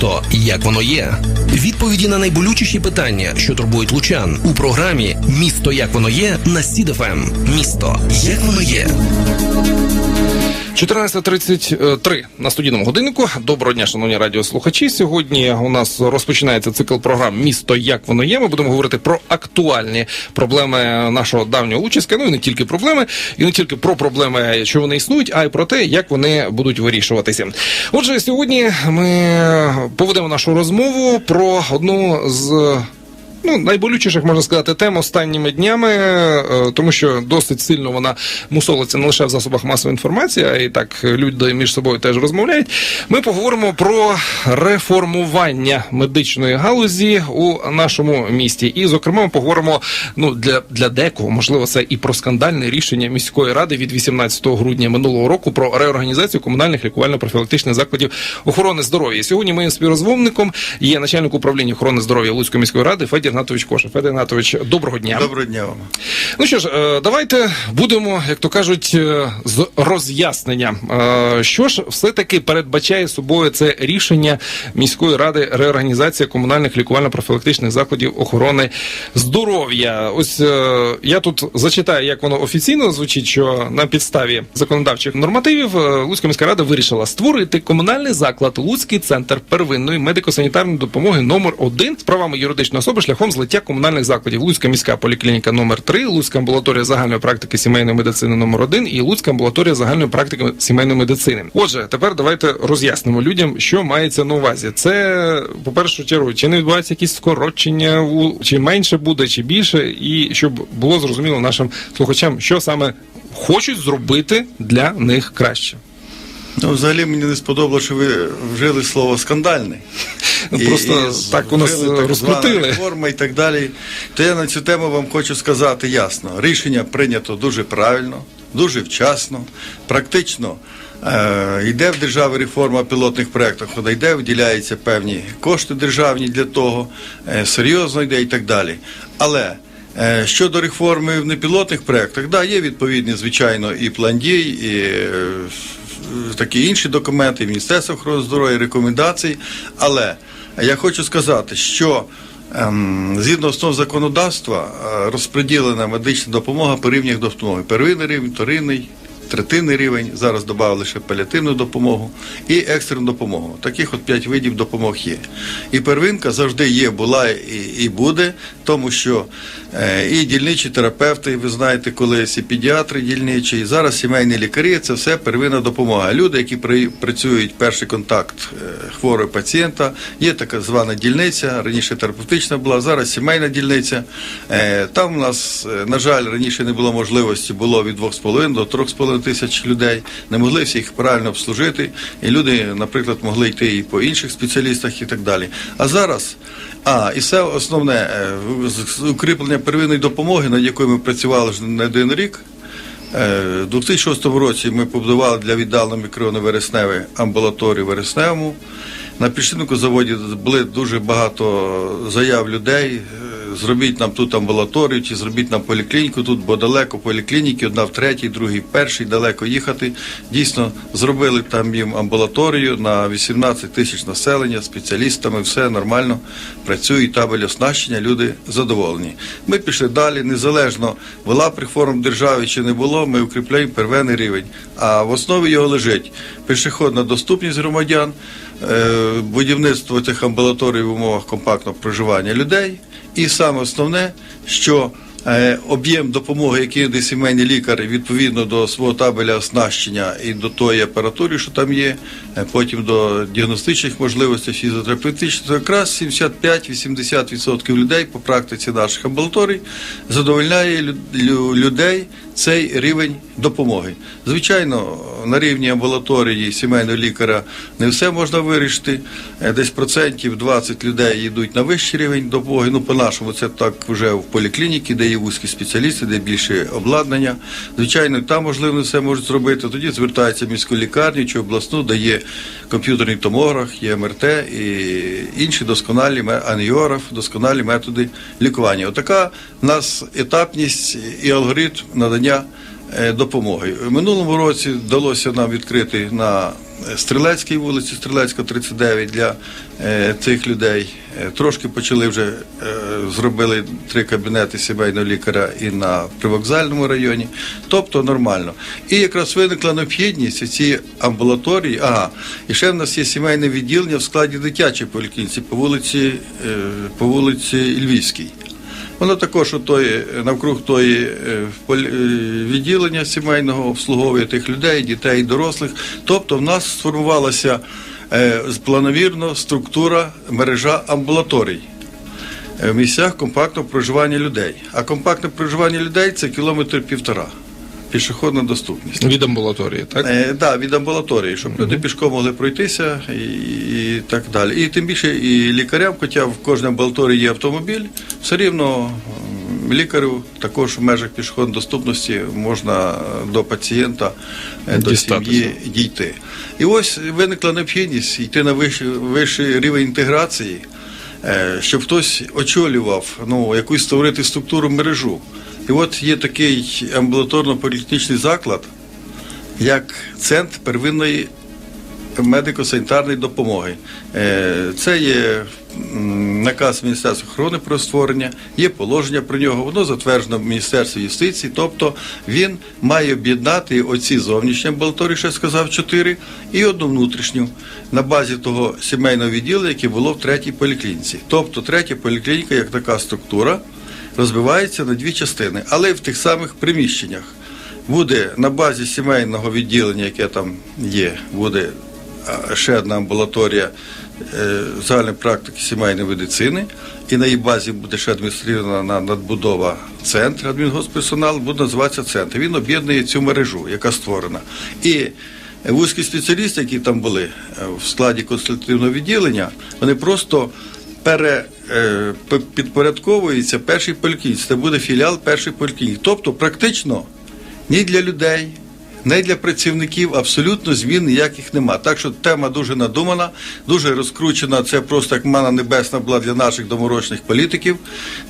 Місто як воно є. Відповіді на найболючіші питання, що турбують лучан у програмі Місто як воно є на СІДФМ. Місто як воно є. 14.33 на студійному годиннику. Доброго дня, шановні радіослухачі. Сьогодні у нас розпочинається цикл програм Місто як воно є. Ми будемо говорити про актуальні проблеми нашого давнього Лучиська. Ну і не тільки проблеми, і не тільки про проблеми, що вони існують, а й про те, як вони будуть вирішуватися. Отже, сьогодні ми поведемо нашу розмову про одну з ну, найболючіших, можна сказати, тем останніми днями, е, тому що досить сильно вона мусолиться не лише в засобах масової інформації, а і так люди між собою теж розмовляють. Ми поговоримо про реформування медичної галузі у нашому місті. І, зокрема, ми поговоримо ну, для, для декого, можливо, це і про скандальне рішення міської ради від 18 грудня минулого року про реорганізацію комунальних лікувально-профілактичних закладів охорони здоров'я. Сьогодні моїм співрозвовником є начальник управління охорони здоров'я Луцької міської ради Федір Гнатович Коша. Федір Гнатович, доброго дня. Доброго дня вам. Ну що ж, е, давайте будемо, як то кажуть, е, з роз'яснення. Е, Що ж все-таки передбачає собою це рішення міської ради реорганізація комунальних лікувально-профілактичних закладів охорони здоров'я? Ось я тут зачитаю, як воно офіційно звучить, що на підставі законодавчих нормативів Луцька міська рада вирішила створити комунальний заклад Луцький центр первинної медико-санітарної допомоги номер 1 з правами юридичної особи шляхом злиття комунальних закладів. Луцька міська поліклініка номер 3 Луцька амбулаторія загальної практики сімейної медицини номер 1 і Луцька амбулаторія загальної практики сімейної медицини. Отже, тепер давайте роз'яснимо людям, що мається на увазі. Це по першу чергу, чи не відбувається якісь скорочення, чи менше буде, чи більше, і щоб було зрозуміло нашим слухачам, що саме хочуть зробити для них краще. Ну, взагалі мені не сподобалося, що ви вжили слово скандальний. Ну, просто так у нас, так розкрутили. реформа і так далі. То я на цю тему вам хочу сказати ясно. Рішення прийнято дуже правильно, дуже вчасно, практично. Е, йде в державі реформа пілотних проєктів, куди йде, виділяються певні кошти державні для того, е, серйозно йде і так далі. Але е, щодо реформи в непілотних проєктах, да, є відповідні, звичайно, і план дій, і е, такі інші документи, Міністерства охорони здоров'я, рекомендації. Але я хочу сказати, що ем, згідно основ законодавства е, розподілена медична допомога по рівнях допомоги. Первинний рівень, вторинний, третинний рівень. Зараз додали ще паліативну допомогу і екстрену допомогу. Таких от п'ять видів допомог є. І первинка завжди є, була і, і буде, тому що е, і дільничі терапевти, ви знаєте, колись і педіатри дільничі, і зараз сімейні лікарі це все первинна допомога. Люди, які при, працюють перший контакт е, хворого пацієнта, є така звана дільниця, раніше терапевтична була, зараз сімейна дільниця. Е, Там у нас, е, на жаль, раніше не було можливості, було від 2,5 до 3,5 тисяч людей. Не могли всіх правильно обслужити. І люди, наприклад, могли йти і по інших спеціалістах і так далі. А зараз. А, і це основне е, укріплення первинної допомоги, над якою ми працювали вже не один рік. Е, У 2006 році ми побудували для віддаленого мікрорайону Вересневе амбулаторію Вересневому. На підшипнику заводі були дуже багато заяв людей. е, Зробіть нам тут амбулаторію, чи зробіть нам поліклініку тут, бо далеко поліклініки, одна в третій, другий в перший, далеко їхати. Дійсно, зробили там їм амбулаторію на 18 тисяч населення, спеціалістами, все нормально працює, табель оснащення, люди задоволені. Ми пішли далі, незалежно була в державі чи не було, ми укріпляємо первинний рівень. А в основі його лежить пішохідна доступність громадян, е, будівництво цих амбулаторій в умовах компактного проживання людей. І саме основне, що об'єм допомоги, який йде сімейний лікар відповідно до свого табеля оснащення і до тої апаратури, що там є, е, потім до діагностичних можливостей фізіотерапевтичних, якраз 75-80% людей по практиці наших амбулаторій задовольняє лю- лю- людей цей рівень допомоги. Звичайно, на рівні амбулаторії сімейного лікаря не все можна вирішити. Е, Десь процентів 20 людей йдуть на вищий рівень допомоги. Ну, по-нашому, це так вже в поліклініці, де є вузькі спеціалісти, де більше обладнання. Звичайно, там можливо не все можуть зробити. Тоді звертаються в міську лікарню чи обласну, де є комп'ютерний томограф, є МРТ і інші досконалі ангіограф, досконалі методи лікування. Отака в нас етапність і алгоритм надання е, допомоги. В минулому році вдалося нам відкрити на Стрілецькій вулиці, Стрілецька 39 для е, цих людей. Е, Трошки почали вже е, зробили три кабінети сімейного лікаря і на привокзальному районі. Тобто нормально. І якраз виникла необхідність ці амбулаторії. Ага, і ще в нас є сімейне відділення в складі дитячої поліклініці по вулиці, е, по вулиці Львівській. Воно також у той, навкруг тої е, е, відділення сімейного обслуговує тих людей, дітей, дорослих. Тобто в нас сформувалася плановірно планомірно структура мережа амбулаторій е, в місцях компактного проживання людей. А компактне проживання людей це кілометр півтора. Пішохідна доступність. Від амбулаторії, так? Е, да, від амбулаторії, щоб люди пішком могли пройтися і, і так далі. І тим більше і лікарям, хоча в кожній амбулаторії є автомобіль, все рівно лікарю також в межах пішохідної доступності можна до пацієнта, е, до Дістатися. сім'ї дійти. І ось виникла необхідність йти на вищий, вищий рівень інтеграції, е, щоб хтось очолював, ну, якусь створити структуру мережу. І от є такий амбулаторно-поліклінічний заклад, як центр первинної медико-санітарної допомоги. Е, Це є наказ Міністерства охорони про створення, є положення про нього, воно затверджено в Міністерстві юстиції, тобто він має об'єднати оці зовнішні амбулаторії, що я сказав, чотири, і одну внутрішню на базі того сімейного відділу, яке було в третій поліклініці. Тобто третя поліклініка, як така структура, розбивається на дві частини, але в тих самих приміщеннях. Буде на базі сімейного відділення, яке там є, буде ще одна амбулаторія е, загальної практики сімейної медицини, і на її базі буде ще адміністративна надбудова центр, адмінгосперсонал, буде називатися центр. Він об'єднує цю мережу, яка створена. І вузькі спеціалісти, які там були е, в складі консультативного відділення, вони просто пере, е, підпорядковується перший першій поліклініці. Це буде філіал першої поліклініки. Тобто, практично ні для людей, ні для працівників абсолютно змін ніяких нема. Так що тема дуже надумана, дуже розкручена. Це просто як мана небесна була для наших доморочних політиків.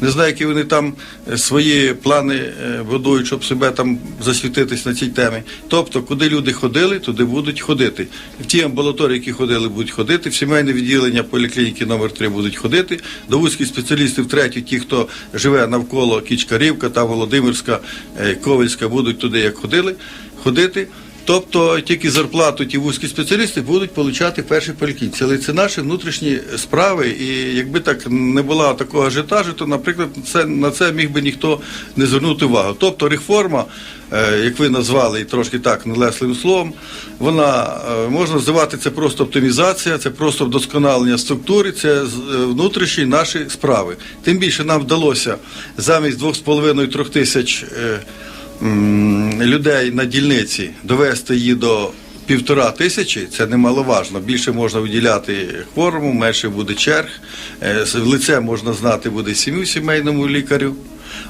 Не знаю, які вони там е, свої плани е, будують, щоб себе там засвітитись на цій темі. Тобто, куди люди ходили, туди будуть ходити. В ті амбулаторії, які ходили, будуть ходити. В сімейне відділення поліклініки номер 3 будуть ходити. До вузьких спеціалістів третій, ті, хто живе навколо Кічкарівка, та Володимирська, е, Ковальська, будуть туди, як ходили, ходити. Тобто тільки зарплату ті вузькі спеціалісти будуть отримати в першій поліклініці. Але це наші внутрішні справи, і якби так не було такого ажіотажу, то, наприклад, це, на це міг би ніхто не звернути увагу. Тобто реформа, е, як ви назвали, і трошки так нелесливим словом, вона е, можна називати це просто оптимізація, це просто вдосконалення структури, це е, внутрішні наші справи. Тим більше нам вдалося замість 2,5-3 тисяч. Е, людей на дільниці довести її до півтора тисячі, це немаловажно. Більше можна виділяти хворому, менше буде черг. Е, з- Лице можна знати буде сім'ю сімейному лікарю.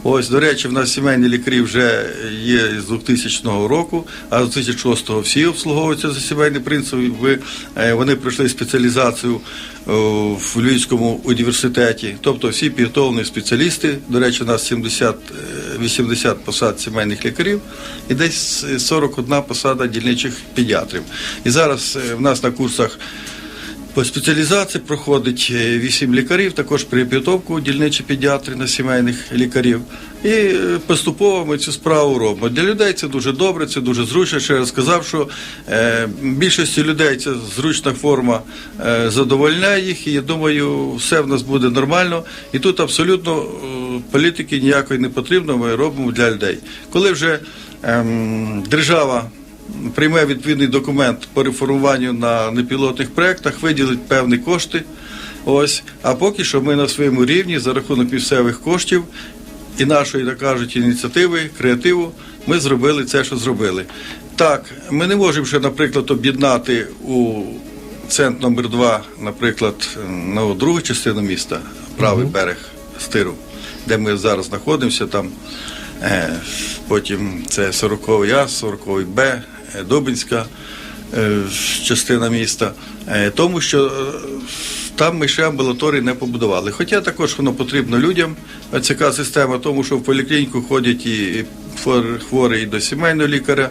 Ось, до речі, в нас сімейні лікарі вже є з 2000 року, а з 2006 всі обслуговуються за сімейний принцип. Е, Вони пройшли спеціалізацію в Львівському університеті. Тобто всі підготовлені спеціалісти. До речі, у нас 70, е, 80 посад сімейних лікарів і десь 41 посада дільничих педіатрів. І зараз е, в нас на курсах по спеціалізації проходить е, вісім лікарів, також при підготовку дільничі педіатри на сімейних лікарів. І е, поступово ми цю справу робимо. Для людей це дуже добре, це дуже зручно. Ще раз сказав, що е, більшості людей ця зручна форма е, задовольняє їх, і я думаю, все в нас буде нормально. І тут абсолютно е, політики ніякої не потрібно, ми робимо для людей. Коли вже ем, держава прийме відповідний документ по реформуванню на непілотних проєктах, виділить певні кошти. Ось, а поки що ми на своєму рівні за рахунок місцевих коштів і нашої, так кажуть, ініціативи, креативу, ми зробили це, що зробили. Так, ми не можемо ще, наприклад, об'єднати у центр номер 2 наприклад, на другу частину міста, правий берег Стиру, де ми зараз знаходимося, там Е, Потім це 40-й А, 40-й Б, е, Дубинська е, частина міста. Тому що там ми ще амбулаторії не побудували. Хоча також воно потрібно людям, е, система, тому що в поліклініку ходять і хвор- хворі і до сімейного лікаря,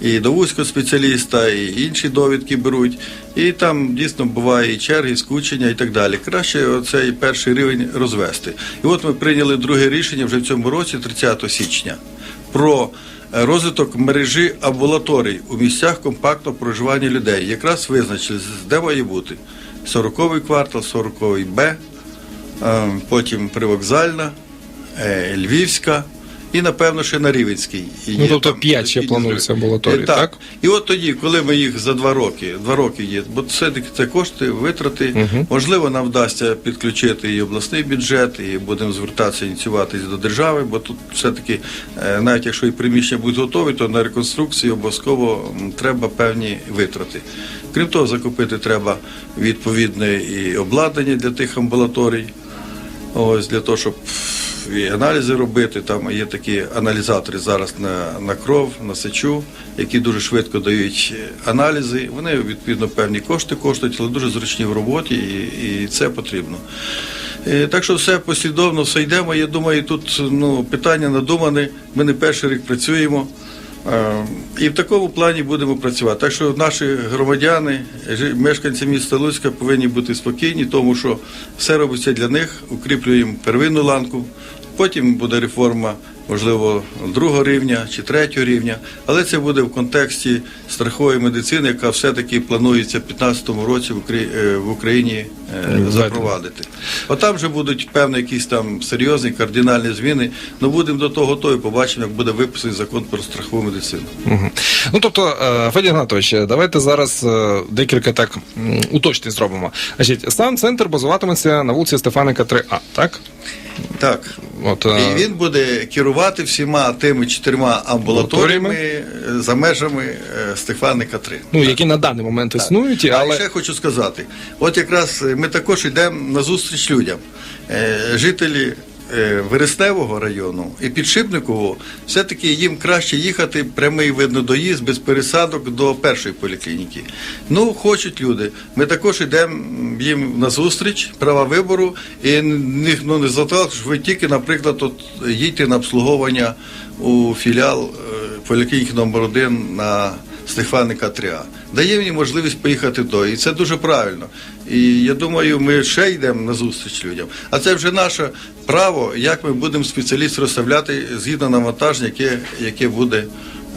і до вузького спеціаліста, і інші довідки беруть. І там дійсно буває і черги, і скучення і так далі. Краще оцей перший рівень розвести. І от ми прийняли друге рішення вже в цьому році, 30 січня, про е, розвиток мережі амбулаторій у місцях компактного проживання людей. Якраз визначили, де має бути 40-й квартал, 40-й Б, е, потім привокзальна, е, Львівська. І напевно ще на Рівенській. Ну, тобто там п'ять ще планується зробити. амбулаторій, Е, так? І от тоді, коли ми їх за два роки, два роки є, бо все-таки це кошти, витрати. Можливо, нам вдасться підключити і обласний бюджет, і будемо звертатися, ініціюватись до держави, бо тут все-таки, е, навіть якщо і приміщення будуть готові, то на реконструкцію обов'язково треба певні витрати. Крім того, закупити треба відповідне і обладнання для тих амбулаторій. Ось для того, щоб і аналізи робити. Там є такі аналізатори зараз на, на кров, на сечу, які дуже швидко дають аналізи. Вони відповідно певні кошти коштують, але дуже зручні в роботі, і, і це потрібно. Е, Так що все послідовно, все йдемо. Я думаю, тут ну, питання надумане. Ми не перший рік працюємо. Е, І в такому плані будемо працювати. Так що наші громадяни, мешканці міста Луцька повинні бути спокійні, тому що все робиться для них, укріплюємо первинну ланку, потім буде реформа, можливо, другого рівня чи третього рівня, але це буде в контексті страхової медицини, яка все-таки планується в 2015 році в е, Україні е, запровадити. От там вже будуть певні якісь там серйозні кардинальні зміни. Ну будемо до того готові, побачимо, як буде виписаний закон про страхову медицину. Мгм. Ну тобто, е, Федір Гнатович, давайте зараз декілька так уточнень зробимо. Значить, сам центр базуватиметься на вулиці Стефаника 3А, так? Так. От, е, І він буде керувати всіма тими чотирма амбулаторіями за межами е, Стефаника 3. ну, які на даний момент існують, Але А ще хочу сказати: от якраз ми також йдемо на зустріч людям. Е, Жителі Вересневого району і Підшипникового, все-таки їм краще їхати прямий видно доїзд без пересадок до першої поліклініки. Ну, хочуть люди. Ми також йдемо їм на зустріч, права вибору, і ну, не затал, що ви тільки, наприклад, от, їдьте на обслуговування у філіал е, поліклініки номер 1 на Стефаника 3А. Дає мені можливість поїхати до. І це дуже правильно. І я думаю, ми ще йдемо на зустріч людям. А це вже наше право, як ми будемо спеціаліст розставляти згідно навантаження, яке, яке буде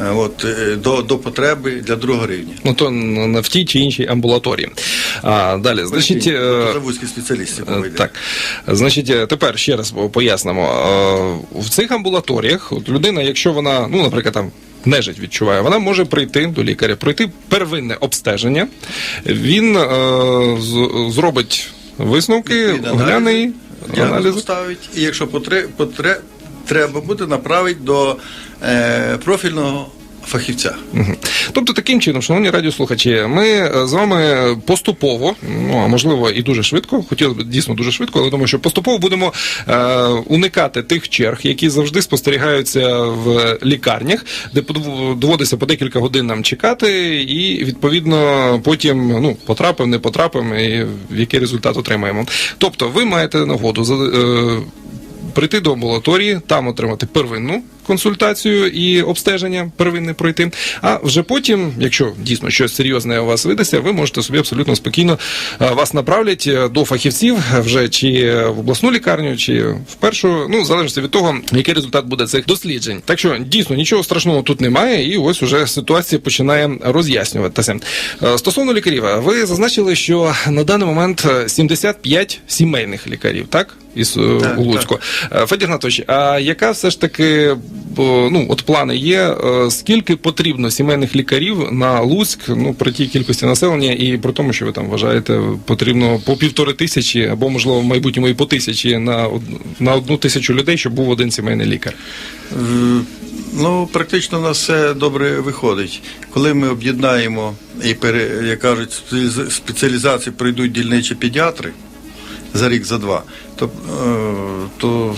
е, от, е, до, до потреби для другого рівня. ну, то в тій чи іншій амбулаторії. А, далі, значить. е, мова йде. Так, значить, тепер ще раз пояснимо. В цих амбулаторіях от людина, якщо вона, ну, наприклад, там. Нежить відчуває, вона може прийти до лікаря, пройти первинне обстеження. Він е, з- зробить висновки, її, діагноз аналізи. і якщо потре, потре, треба буде, направить до е, профільного фахівця. Тобто, таким чином, шановні радіослухачі, ми е, з вами поступово, ну а можливо і дуже швидко, хотілося б дійсно дуже швидко, але думаю, що поступово будемо е, уникати тих черг, які завжди спостерігаються в лікарнях, де доводиться по декілька годин нам чекати, і відповідно потім ну потрапив, не потрапив, і який результат отримаємо. Тобто, ви маєте нагоду за. Е, прийти до амбулаторії, там отримати первинну консультацію і обстеження первинне пройти. А вже потім, якщо дійсно щось серйозне у вас видасться, ви можете собі абсолютно спокійно е, вас направлять е, до фахівців вже чи в обласну лікарню, чи в першу, ну в залежності від того, який результат буде цих досліджень. Так що дійсно нічого страшного тут немає, і ось уже ситуація починає роз'яснюватися. Е, Стосовно лікарів, ви зазначили, що на даний момент е, 75 сімейних лікарів, так? Із Так, у Луцьку. Е, Федір Анатолійович, а яка все ж таки ну, от плани є? е, Скільки потрібно сімейних лікарів на Луцьк, ну, при тій кількості населення, і при тому, що ви там вважаєте, потрібно по півтори тисячі, або, можливо, в майбутньому і по тисячі на, на одну тисячу людей, щоб був один сімейний лікар? Е, Ну, практично у нас все добре виходить. Коли ми об'єднаємо і як кажуть, спеціаліз- спеціалізації пройдуть дільничі педіатри за рік, за два, то, е, то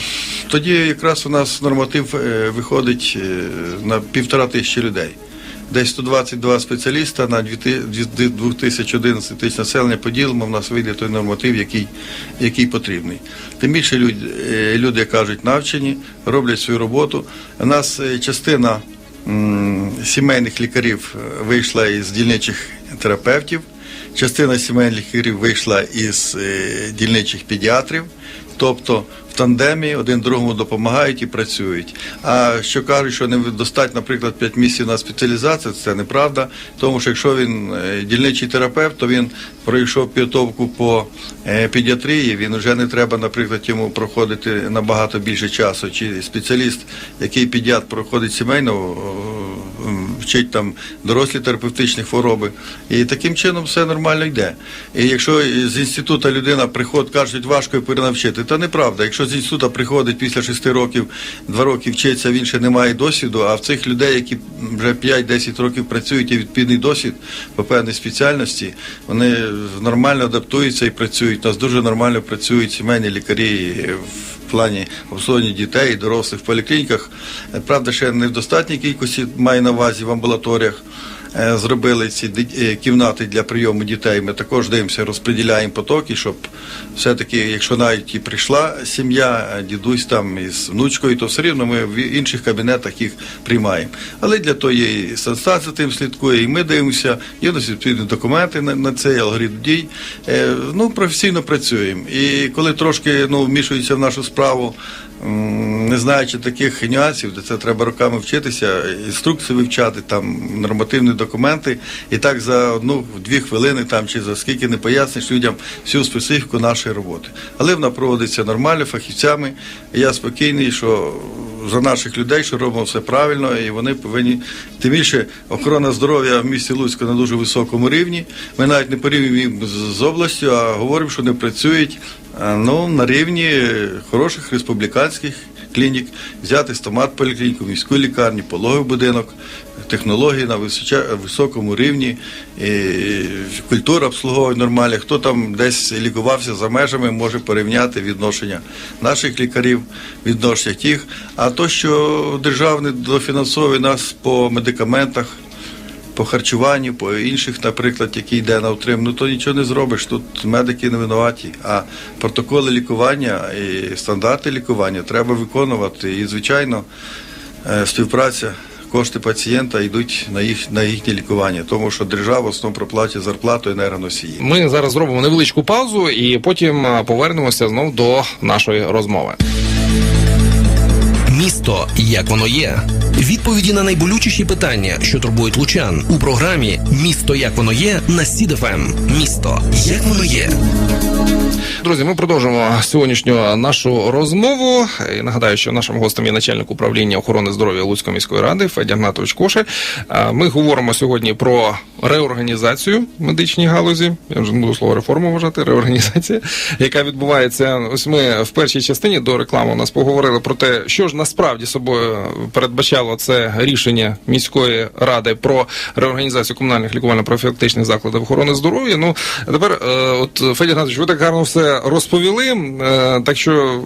тоді якраз у нас норматив е, виходить е, на півтора тисячі людей. Десь 122 спеціаліста на 2011 тисяч населення поділимо, в нас вийде той норматив, який, який потрібний. Тим більше люди, люди, кажуть, навчені, роблять свою роботу. У нас частина м, сімейних лікарів вийшла із дільничих терапевтів, частина сімейних лікарів вийшла із е, дільничих педіатрів. Тобто в тандемі один другому допомагають і працюють. А що кажуть, що недостатньо, наприклад, 5 місяців на спеціалізацію, це неправда. Тому що якщо він е, дільничий терапевт, то він пройшов підготовку по е, педіатрії, він вже не треба, наприклад, йому проходити набагато більше часу. Чи спеціаліст, який педіатр проходить сімейну вчить там дорослі терапевтичні хвороби. І таким чином все нормально йде. І якщо з інституту людина приходить, кажуть, важко перенавчити, то неправда. Якщо з інституту приходить після 6 років, 2 роки вчиться, він ще не має досвіду, а в цих людей, які вже 5-10 років працюють і відповідний досвід по певній спеціальності, вони нормально адаптуються і працюють. У нас дуже нормально працюють сімейні лікарі в плані обслуговування дітей і дорослих в поліклініках. Е, Правда, ще не в достатній кількості маю на увазі в амбулаторіях. Е, Зробили ці е, кімнати для прийому дітей. Ми також дивимося, розподіляємо потоки, щоб все-таки, якщо навіть і прийшла сім'я, е, дідусь там із внучкою, то все рівно ми в інших кабінетах їх приймаємо. Але для того є і санстанція тим слідкує, і ми дивимося, є нас відповідні документи на, на цей алгоритм дій. Ну, професійно працюємо. І коли трошки ну, вмішуються в нашу справу, не знаючи таких нюансів, де це треба роками вчитися, інструкцію вивчати, там нормативні документи, і так за одну дві хвилини там чи за скільки не поясниш людям всю специфіку нашої роботи. Але вона проводиться нормально, фахівцями. Я спокійний, що за наших людей, що робимо все правильно, і вони повинні тим більше охорона здоров'я в місті Луцьку на дуже високому рівні. Ми навіть не порівнюємо з- областю, а говоримо, що не працюють ну, на рівні хороших республіканських клінік, взяти стомат поліклініку, міську лікарню, пологовий будинок, технології на високому рівні, культура обслуговує нормальна. Хто там десь лікувався за межами, може порівняти відношення наших лікарів, відношення тих. А то, що державне дофінансовує нас по медикаментах, по харчуванню, по інших, наприклад, які йде на утримання, ну то нічого не зробиш. Тут медики не винуваті. А протоколи лікування і стандарти лікування треба виконувати. І, звичайно, е, співпраця. Кошти пацієнта йдуть на їх на їхнє лікування, тому що держава в основному зарплату енергоносії. Ми зараз зробимо невеличку паузу і потім повернемося знов до нашої розмови. Місто як воно є. Відповіді на найболючіші питання, що турбують лучан у програмі Місто як воно є на СІДФМ. Місто як воно є. Друзі, ми продовжуємо сьогоднішню нашу розмову. І нагадаю, що нашим гостем є начальник управління охорони здоров'я Луцької міської ради Федір Гнатович Кошель. Ми говоримо сьогодні про реорганізацію медичній галузі. Я вже не буду слово реформа вважати, реорганізація, яка відбувається. Ось ми в першій частині до реклами у нас поговорили про те, що ж насправді собою передбачало це рішення міської ради про реорганізацію комунальних лікувально-профілактичних закладів охорони здоров'я. Ну тепер, е, от Федір Гнатович, ви так гарно все розповіли. Е, так що,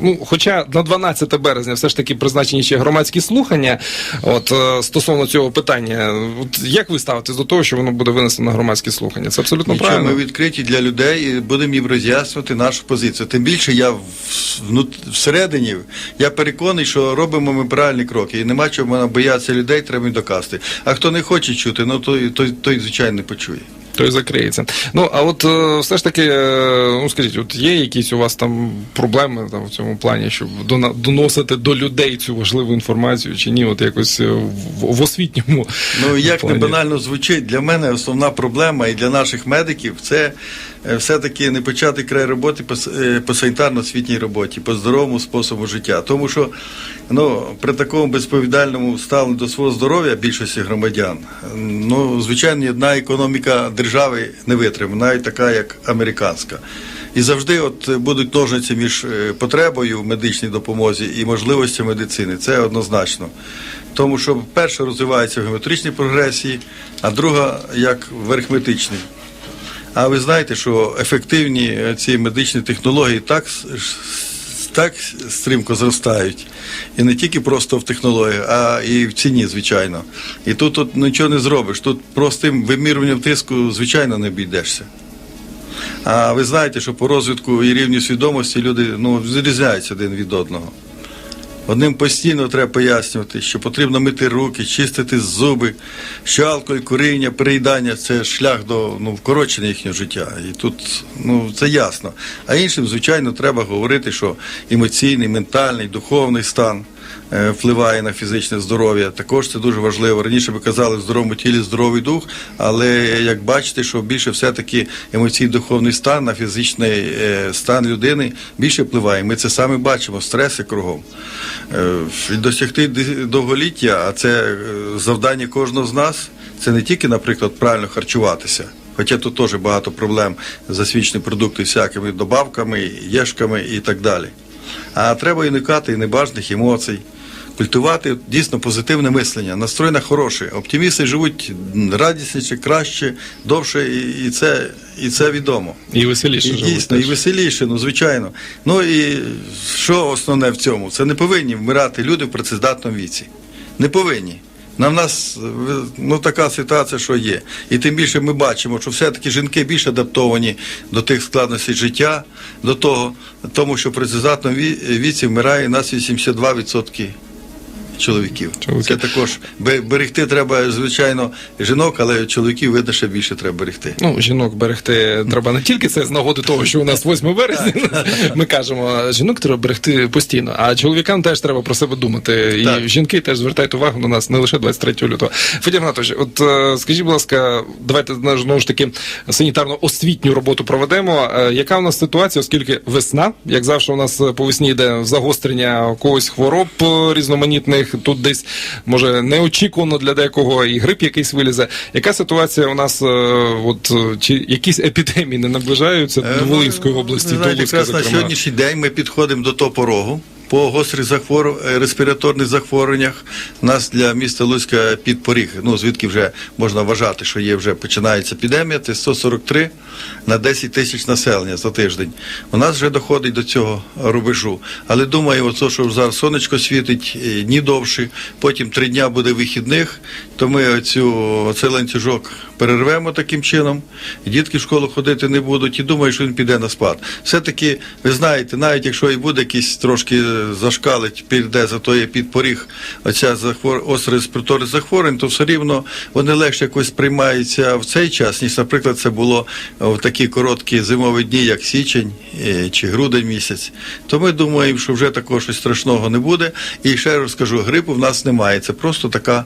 ну, хоча на 12 березня все ж таки призначені ще громадські слухання, от е, стосовно цього питання, от як ви ставитесь до того, що воно буде винесено на громадські слухання? Це абсолютно Нічого, правильно. ми відкриті для людей і будемо їм роз'яснювати нашу позицію. Тим більше я всередині я переконаний, що робимо ми правильні кроки. І нема чого боятися людей, треба їм доказати. А хто не хоче чути, ну той, той, той звичайно не почує. той закриється. Ну а от е, все ж таки, е, ну скажіть, от є якісь у вас там проблеми там в цьому плані, щоб доносити до людей цю важливу інформацію, чи ні? От якось е, в, в освітньому Ну як не банально звучить, для мене основна проблема і для наших медиків це все-таки не почати край роботи по, е, по санітарно-освітній роботі, по здоровому способу життя. Тому що ну, при такому безповідальному ставленні до свого здоров'я більшості громадян, ну, звичайно, одна економіка держави не витримає, навіть така, як американська. І завжди от е, будуть ножниці між е, потребою в медичній допомозі і можливостями медицини. Це однозначно. Тому що перша розвивається в геометричній прогресії, а друга як в арифметичній. А ви знаєте, що ефективні е, ці медичні технології так, так стрімко зростають. І не тільки просто в технологіях, а і в ціні, звичайно. І тут, тут нічого не зробиш. Тут простим вимірюванням тиску, звичайно, не обійдешся. А ви знаєте, що по розвитку і рівню свідомості люди ну, відрізняються один від одного. Одним постійно треба пояснювати, що потрібно мити руки, чистити зуби, що алкоголь, куріння, переїдання це шлях до ну, вкорочення їхнього життя. І тут ну, це ясно. А іншим, звичайно, треба говорити, що емоційний, ментальний, духовний стан впливає на фізичне здоров'я. Також це дуже важливо. Раніше ви казали в здоровому тілі здоровий дух, але як бачите, що більше все-таки емоційний духовний стан на фізичний е, стан людини більше впливає. Ми це саме бачимо, стреси кругом. Е, досягти довголіття, а це е, завдання кожного з нас, це не тільки, наприклад, правильно харчуватися. Хоча тут теж багато проблем засвідчені продукти всякими добавками, єшками і так далі. А треба уникати і небажаних емоцій, культивувати дійсно позитивне мислення, настрой на хороше. Оптимісти живуть радісніше, краще, довше, і, і, це, і це відомо. І веселіше І живуть дійсно, і веселіше, ну звичайно. Ну і що основне в цьому? Це не повинні вмирати люди в працездатному віці. Не повинні. На в нас ну, така ситуація, що є. І тим більше ми бачимо, що все-таки жінки більш адаптовані до тих складностей життя, до того, тому що при працездатному ві- віці вмирає у нас 82% чоловіків. Чоловіків. Це також бе- берегти треба, звичайно, жінок, але чоловіків видно, ще більше треба берегти. Ну, жінок берегти треба не тільки це з нагоди того, що у нас 8 березня. Ми кажемо, жінок треба берегти постійно, а чоловікам теж треба про себе думати. І Так. жінки теж звертають увагу на нас не лише 23 лютого. Федір Анатолійович, от е, скажіть, будь ласка, давайте знову ж таки санітарно-освітню роботу проведемо. Е, Яка у нас ситуація, оскільки весна, як завжди, у нас е, по весні йде загострення когось хвороб е, різноманітних, тут десь може неочікувано для декого і грип якийсь вилізе. Яка ситуація у нас, е, от е, чи якісь епідемії не наближаються Е, до ну, Волинської області, ви до знаєте, Луцька, на сьогоднішній день ми підходимо до того порогу. По гострих захвор... е, респіраторних захворюваннях у нас для міста Луцька підпоріг, ну звідки вже можна вважати, що є вже починається епідемія, це 143 на 10 тисяч населення за тиждень. У нас вже доходить до цього рубежу. Але думаю, оце, що зараз сонечко світить, е, дні довші, потім три дня буде вихідних, то ми оцю, оцей ланцюжок перервемо таким чином, дітки в школу ходити не будуть, і думаю, що він піде на спад. Все-таки, ви знаєте, навіть якщо і буде якийсь трошки зашкалить, піде за той підпоріг оця захвор... остре респіраторних захворювань, то все рівно вони легше якось приймаються в цей час, ніж, наприклад, це було в такі короткі зимові дні, як січень е, чи грудень місяць. То ми думаємо, що вже такого щось страшного не буде. І ще раз скажу, грипу в нас немає. Це просто така.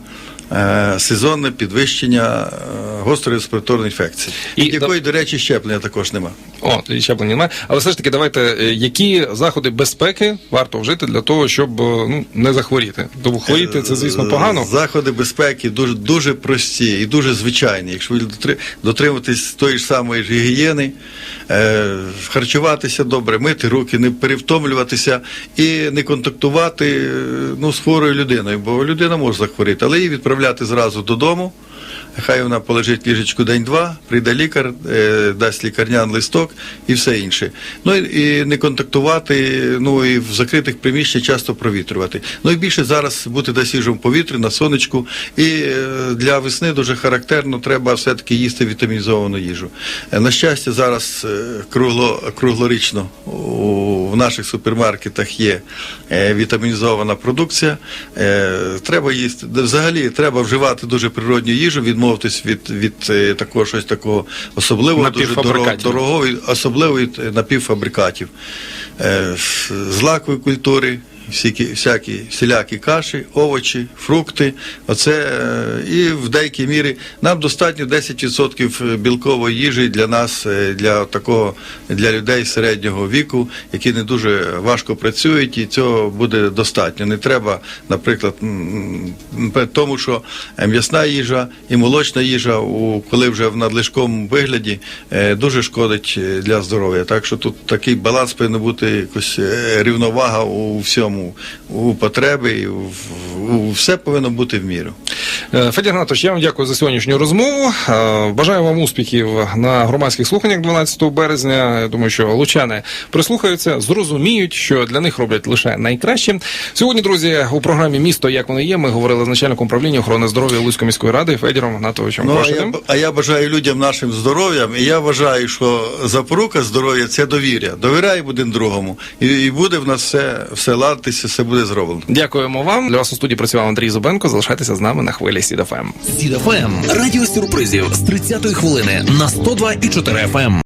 е, Сезонне підвищення е, гострої респіраторної інфекції, І якої, до речі, щеплення також нема. О, і щеплення немає. Але все ж таки, давайте, е, які заходи безпеки варто вжити для того, щоб е, ну, не захворіти? Тому хворіти це, звісно, погано. Е, Заходи безпеки дуже, дуже прості і дуже звичайні. Якщо ви дотри- дотримуватись тої ж самої ж гігієни, е, харчуватися добре, мити руки, не перевтомлюватися і не контактувати ну, з хворою людиною, бо людина може захворіти, але її відправляти зразу додому. Хай вона полежить ліжечку день-два, прийде лікар, е, дасть лікарняний листок і все інше. Ну і, не контактувати, ну і в закритих приміщеннях часто провітрювати. Ну і більше зараз бути на свіжому повітрі, на сонечку. І е, для весни дуже характерно треба все-таки їсти вітамінізовану їжу. Е, На щастя, зараз кругло, круглорічно в наших супермаркетах є вітамінізована продукція. Треба їсти. Взагалі треба вживати дуже природню їжу, відмовитись від, від е, такого щось такого особливого, дуже дорого, дорогого, особливо від е, напівфабрикатів. Е, з злакової культури. Всякі, всякі всілякі каші, овочі, фрукти. Оце е, і в деякій мірі нам достатньо 10% білкової їжі для нас, е, для такого для людей середнього віку, які не дуже важко працюють, і цього буде достатньо. Не треба, наприклад, тому, що е, м'ясна їжа і молочна їжа, коли вже в надлишковому вигляді, е, дуже шкодить е, для здоров'я. Так що тут такий баланс повинен бути якось е, рівновага у всьому, у потреби, у, у все повинно бути в міру. Е, Федір Гнатович, я вам дякую за сьогоднішню розмову. Е, Бажаю вам успіхів на громадських слуханнях 12 березня. Я думаю, що лучани прислухаються, зрозуміють, що для них роблять лише найкраще. Сьогодні, друзі, у програмі Місто як воно є. Ми говорили з начальником управління охорони здоров'я Луцької міської ради Федіром Гнатовичем Ну, а я, а я бажаю людям нашим здоров'ям, і я вважаю, що запорука здоров'я це довір'я. Довіряй один другому. І, і буде в нас все, все ладитися, все буде зроблено. Дякуємо вам. Для вас у студії працював Андрій Зубенко. Залишайтеся з нами на хвилі СІДФМ. Сідафем. Радіо сюрпризів з 30-ї хвилини на 102,4 FM.